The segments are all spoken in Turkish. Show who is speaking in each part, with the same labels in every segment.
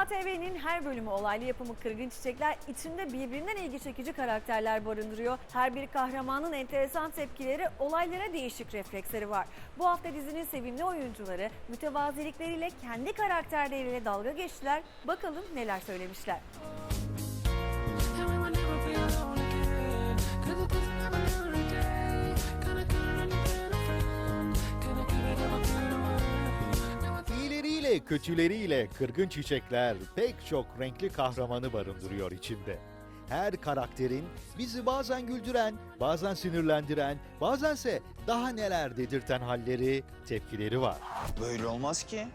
Speaker 1: ATV'nin her bölümü olaylı yapımı Kırgın Çiçekler içinde birbirinden ilgi çekici karakterler barındırıyor. Her bir kahramanın enteresan tepkileri, olaylara değişik refleksleri var. Bu hafta dizinin sevimli oyuncuları mütevazilikleriyle kendi karakterleriyle dalga geçtiler. Bakalım neler söylemişler.
Speaker 2: Kötüleriyle kırgın çiçekler pek çok renkli kahramanı barındırıyor içinde. Her karakterin bizi bazen güldüren, bazen sinirlendiren, bazense daha neler dedirten halleri, tepkileri var.
Speaker 3: Böyle olmaz ki.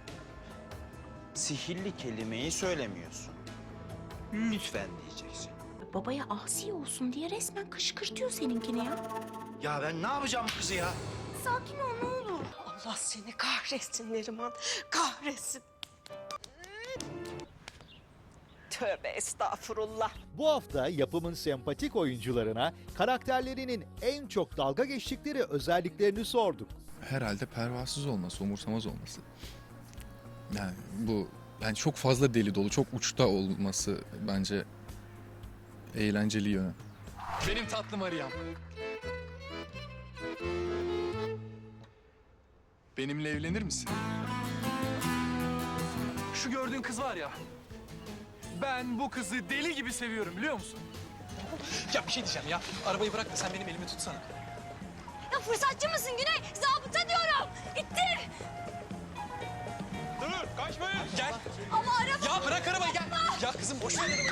Speaker 3: Sihirli kelimeyi söylemiyorsun. Lütfen diyeceksin.
Speaker 4: Babaya asi olsun diye resmen kışkırtıyor seninkini ya.
Speaker 3: Ya ben ne yapacağım bu kızı ya?
Speaker 4: Sakin ol ne.
Speaker 5: Allah seni kahretsin Neriman. Kahretsin. Tövbe estağfurullah.
Speaker 2: Bu hafta yapımın sempatik oyuncularına karakterlerinin en çok dalga geçtikleri özelliklerini sorduk.
Speaker 6: herhalde pervasız olması, umursamaz olması. Yani bu yani çok fazla deli dolu, çok uçta olması bence eğlenceli yönü.
Speaker 7: Benim tatlım Ariyam. Benimle evlenir misin? Şu gördüğün kız var ya. Ben bu kızı deli gibi seviyorum biliyor musun? Ya bir şey diyeceğim ya. Arabayı bırak da sen benim elimi tutsana.
Speaker 4: Ya fırsatçı mısın Güney? Zabıta diyorum. İttir.
Speaker 7: Dur kaçmayın. Gel.
Speaker 4: Ama araba...
Speaker 7: Ya bırak arabayı gel. Ya kızım boş ver arabayı.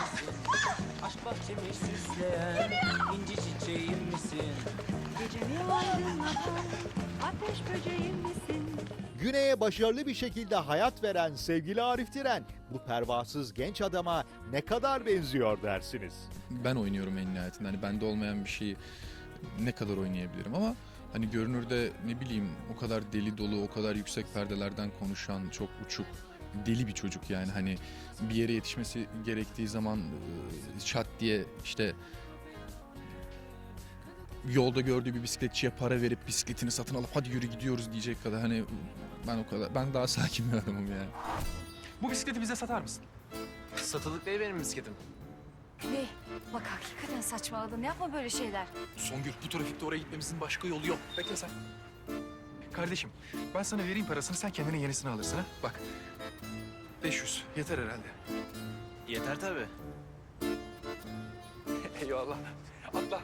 Speaker 8: Aşk bahçemi süsleyen inci çiçeğim misin?
Speaker 1: Gecemi aydınlatan ateş böceğim misin?
Speaker 2: Güney'e başarılı bir şekilde hayat veren sevgili Arif Diren bu pervasız genç adama ne kadar benziyor dersiniz.
Speaker 6: Ben oynuyorum en nihayetinde. Hani bende olmayan bir şeyi ne kadar oynayabilirim ama hani görünürde ne bileyim o kadar deli dolu, o kadar yüksek perdelerden konuşan, çok uçuk, deli bir çocuk yani hani bir yere yetişmesi gerektiği zaman e, çat diye işte yolda gördüğü bir bisikletçiye para verip bisikletini satın alıp hadi yürü gidiyoruz diyecek kadar hani ben o kadar ben daha sakin bir adamım yani.
Speaker 7: Bu bisikleti bize satar mısın?
Speaker 8: Satılık değil benim bisikletim.
Speaker 4: Güney bak hakikaten saçmaladın. Yapma böyle şeyler.
Speaker 7: Songül bu trafikte oraya gitmemizin başka yolu yok. Bekle sen. Kardeşim ben sana vereyim parasını sen kendine yenisini alırsın ha. Bak 500 yeter herhalde.
Speaker 8: Yeter tabii.
Speaker 7: Eyvallah. Atla.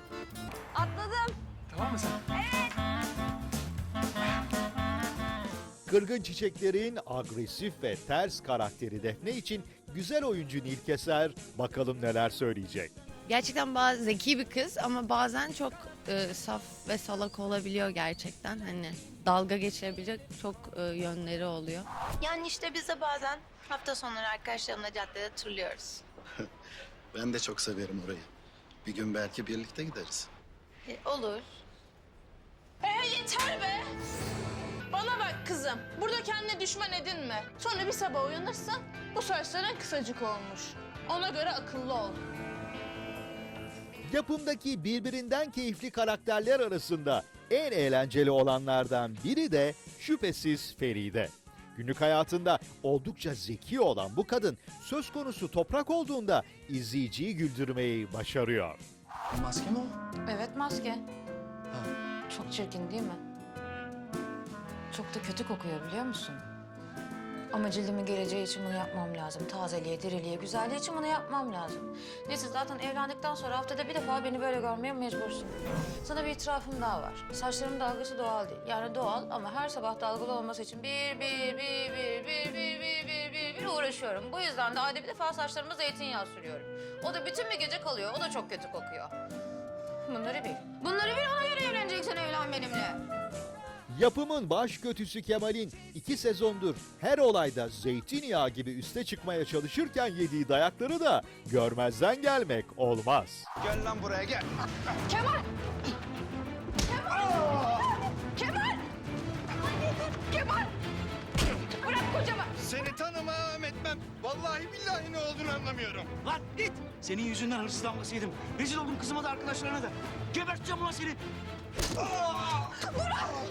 Speaker 4: Atladım.
Speaker 7: Tamam mı sen?
Speaker 2: Kırgın Çiçekler'in agresif ve ters karakteri Defne için güzel oyuncu Nilkeser bakalım neler söyleyecek.
Speaker 9: Gerçekten bazı zeki bir kız ama bazen çok e, saf ve salak olabiliyor gerçekten. Hani dalga geçebilecek çok e, yönleri oluyor.
Speaker 4: Yani işte biz de bazen hafta sonları arkadaşlarımla caddede turluyoruz.
Speaker 10: Ben de çok severim orayı. Bir gün belki birlikte gideriz.
Speaker 4: E, olur.
Speaker 5: Ee yeter be. Bana bak kızım. Burada kendine düşman edinme. Sonra bir sabah uyanırsın. Bu saçların kısacık olmuş. Ona göre akıllı ol.
Speaker 2: Yapımdaki birbirinden keyifli karakterler arasında en eğlenceli olanlardan biri de şüphesiz Feride. Günlük hayatında oldukça zeki olan bu kadın söz konusu toprak olduğunda izleyiciyi güldürmeyi başarıyor.
Speaker 10: Maske mi o?
Speaker 11: Evet maske. Çok çirkin değil mi? Çok da kötü kokuyor biliyor musun? Ama cildimin geleceği için bunu yapmam lazım. Tazeliğe, diriliğe, güzelliği için bunu yapmam lazım. Neyse zaten evlendikten sonra haftada bir defa beni böyle görmeye mecbursun. Sana bir itirafım daha var. Saçlarımın dalgası doğal değil. Yani doğal ama her sabah dalgalı olması için bir, bir, bir, bir, bir, bir, bir, bir, bir, bir uğraşıyorum. Bu yüzden de ayda bir defa saçlarıma zeytinyağı sürüyorum. O da bütün bir gece kalıyor. O da çok kötü kokuyor. Bunları bil. Bunları bil ona göre evleneceksin evlen benimle.
Speaker 2: Yapımın baş kötüsü Kemal'in iki sezondur her olayda zeytinyağı gibi üste çıkmaya çalışırken yediği dayakları da görmezden gelmek olmaz.
Speaker 3: Gel lan buraya gel.
Speaker 5: Kemal! Kemal!
Speaker 3: Etmem. Vallahi billahi ne olduğunu anlamıyorum.
Speaker 8: Lan git. Senin yüzünden hırsız damgası yedim. Rezil oldum kızıma da arkadaşlarına da. Geberteceğim ulan seni.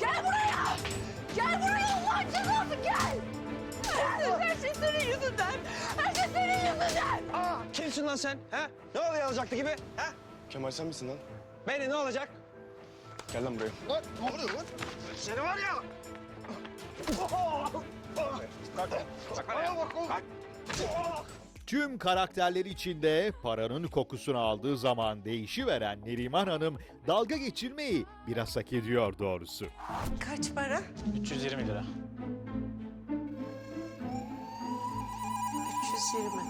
Speaker 5: Gel buraya! Gel buraya Allah'ın cezası gel! Her şey senin yüzünden! Her şey senin
Speaker 8: Kimsin lan sen? He? Ne oluyor alacaktı gibi? He?
Speaker 3: Kemal sen misin lan?
Speaker 8: Beni ne olacak?
Speaker 3: Gel lan buraya. Lan ne oluyor lan?
Speaker 8: Seni var ya.
Speaker 2: Tüm karakterler içinde paranın kokusunu aldığı zaman değişiveren Neriman Hanım dalga geçirmeyi biraz hak ediyor doğrusu.
Speaker 5: Kaç para?
Speaker 8: 320 lira.
Speaker 5: 320.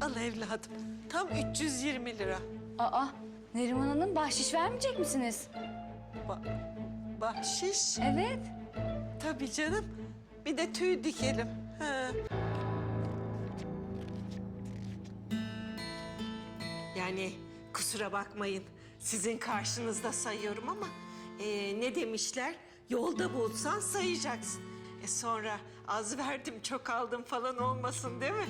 Speaker 5: Al evladım. Tam 320 lira.
Speaker 11: Aa, Neriman Hanım bahşiş vermeyecek misiniz?
Speaker 5: Bahşiş.
Speaker 11: Evet.
Speaker 5: Tabii canım. Bir de tüy dikelim. Ha. Yani kusura bakmayın. Sizin karşınızda sayıyorum ama eee, ne demişler? Yolda bulsan sayacaksın. E sonra az verdim çok aldım falan olmasın değil mi?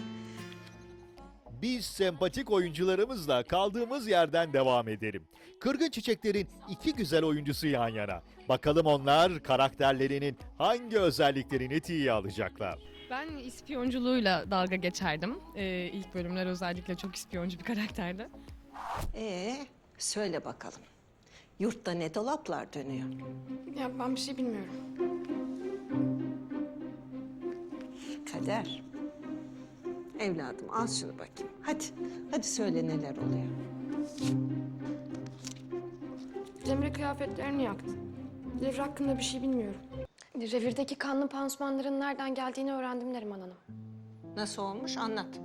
Speaker 2: Biz sempatik oyuncularımızla kaldığımız yerden devam edelim. Kırgın Çiçekler'in iki güzel oyuncusu yan yana. Bakalım onlar karakterlerinin hangi özelliklerini tiye alacaklar.
Speaker 12: Ben ispiyonculuğuyla dalga geçerdim. Ee, ilk bölümler özellikle çok ispiyoncu bir karakterdi.
Speaker 5: Ee, söyle bakalım. Yurtta ne dolaplar dönüyor?
Speaker 12: Ya ben bir şey bilmiyorum.
Speaker 5: Kader. Evladım al şunu bakayım. Hadi, hadi söyle neler oluyor.
Speaker 12: Cemre kıyafetlerini yaktı. Devre hakkında bir şey bilmiyorum. Revirdeki kanlı pansumanların nereden geldiğini öğrendim Neriman Hanım.
Speaker 5: Nasıl olmuş anlat.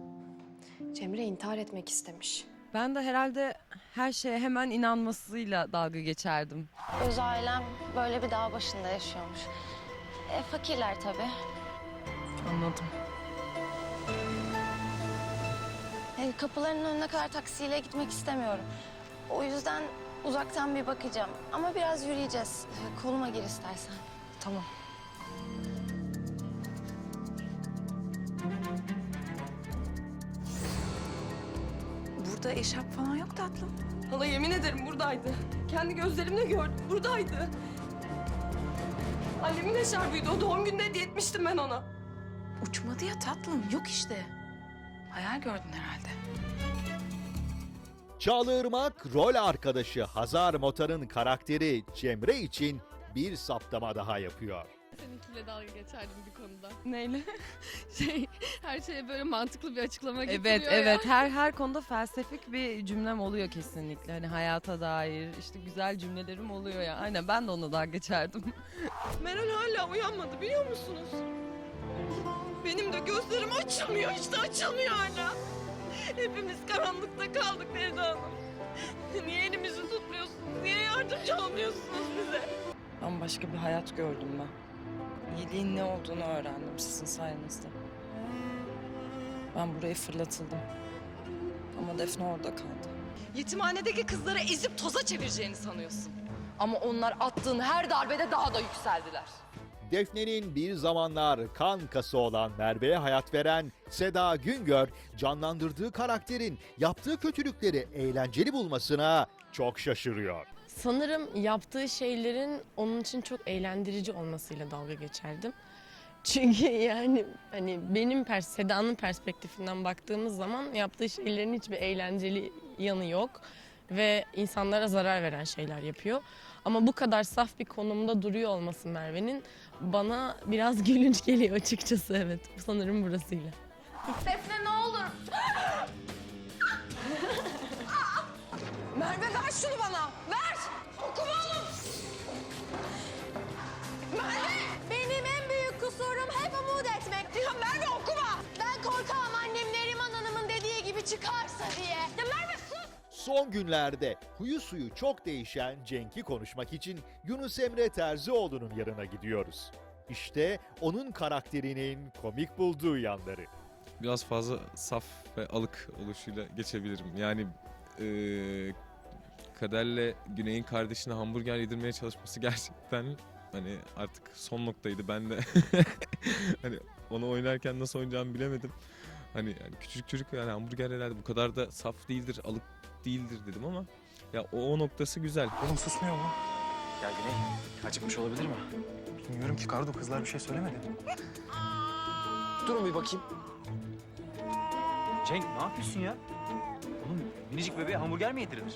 Speaker 12: Cemre intihar etmek istemiş.
Speaker 13: Ben de herhalde her şeye hemen inanmasıyla dalga geçerdim.
Speaker 9: Öz ailem böyle bir dağ başında yaşıyormuş. E, fakirler tabii.
Speaker 13: Anladım.
Speaker 9: Kapılarının önüne kadar taksiyle gitmek istemiyorum. O yüzden uzaktan bir bakacağım. Ama biraz yürüyeceğiz. E, Koluma gir istersen.
Speaker 13: Tamam.
Speaker 5: Burada eşarp falan yok tatlım.
Speaker 12: Hala yemin ederim buradaydı. Kendi gözlerimle gördüm. Buradaydı. Annemin eşarbıydı. O doğum gününde hediye etmiştim ben ona.
Speaker 5: Uçmadı ya tatlım. Yok işte. Hayal gördün herhalde.
Speaker 2: Çağla Irmak, rol arkadaşı Hazar Motar'ın karakteri Cemre için bir saptama daha yapıyor.
Speaker 12: Seninkiyle dalga geçerdim bir konuda. Neyle? şey, her şeye böyle mantıklı bir açıklama getiriyor
Speaker 13: Evet
Speaker 12: ya.
Speaker 13: evet her her konuda felsefik bir cümlem oluyor kesinlikle. Hani hayata dair işte güzel cümlelerim oluyor ya. Aynen ben de ona dalga geçerdim.
Speaker 12: Meral hala uyanmadı biliyor musunuz? Benim de gözlerim açılmıyor işte açılmıyor hala. Hepimiz karanlıkta kaldık Feride Hanım. Niye elimizi tutmuyorsunuz? Niye yardımcı olmuyorsunuz bize?
Speaker 13: Bambaşka bir hayat gördüm ben. İyiliğin ne olduğunu öğrendim sizin sayenizde. Ben buraya fırlatıldım. Ama Defne orada kaldı. Yetimhanedeki kızları ezip toza çevireceğini sanıyorsun. Ama onlar attığın her darbede daha da yükseldiler.
Speaker 2: Defne'nin bir zamanlar kan kası olan Merve'ye hayat veren Seda Güngör, canlandırdığı karakterin yaptığı kötülükleri eğlenceli bulmasına çok şaşırıyor.
Speaker 12: Sanırım yaptığı şeylerin onun için çok eğlendirici olmasıyla dalga geçerdim. Çünkü yani hani benim pers Seda'nın perspektifinden baktığımız zaman yaptığı şeylerin hiçbir eğlenceli yanı yok ve insanlara zarar veren şeyler yapıyor. Ama bu kadar saf bir konumda duruyor olması Merve'nin bana biraz gülünç geliyor açıkçası evet. Sanırım burasıyla.
Speaker 5: Defne ne olur.
Speaker 12: Merve ver şunu bana. Ver. Okuma oğlum. Merve. Benim en büyük kusurum hep umut etmek. Ya Merve okuma. Ben korkağım annem Neriman Hanım'ın dediği gibi çıkarsa diye. Ya Merve.
Speaker 2: Son günlerde huyu suyu çok değişen Cenk'i konuşmak için Yunus Emre Terzioğlu'nun yanına gidiyoruz. İşte onun karakterinin komik bulduğu yanları.
Speaker 6: Biraz fazla saf ve alık oluşuyla geçebilirim. Yani eee Kader'le Güney'in kardeşine hamburger yedirmeye çalışması gerçekten hani artık son noktaydı. Ben de hani onu oynarken nasıl oynayacağımı bilemedim. Hani yani küçücük çocuk yani hamburger herhalde bu kadar da saf değildir, alık değildir dedim ama ya o, o noktası güzel.
Speaker 7: Oğlum susmuyor mu? Gel Güney. Acıkmış olabilir mi? Bilmiyorum ki Kardo kızlar bir şey söylemedi.
Speaker 8: Durun bir bakayım. Cenk ne yapıyorsun ya? Oğlum minicik bebeğe hamburger mi yedirilir?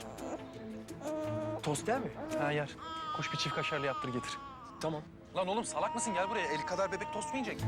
Speaker 7: Tost yer mi? Ha yer. Koş bir çift kaşarlı yaptır getir.
Speaker 8: Tamam.
Speaker 7: Lan oğlum salak mısın? Gel buraya. El kadar bebek tost mu yiyecek?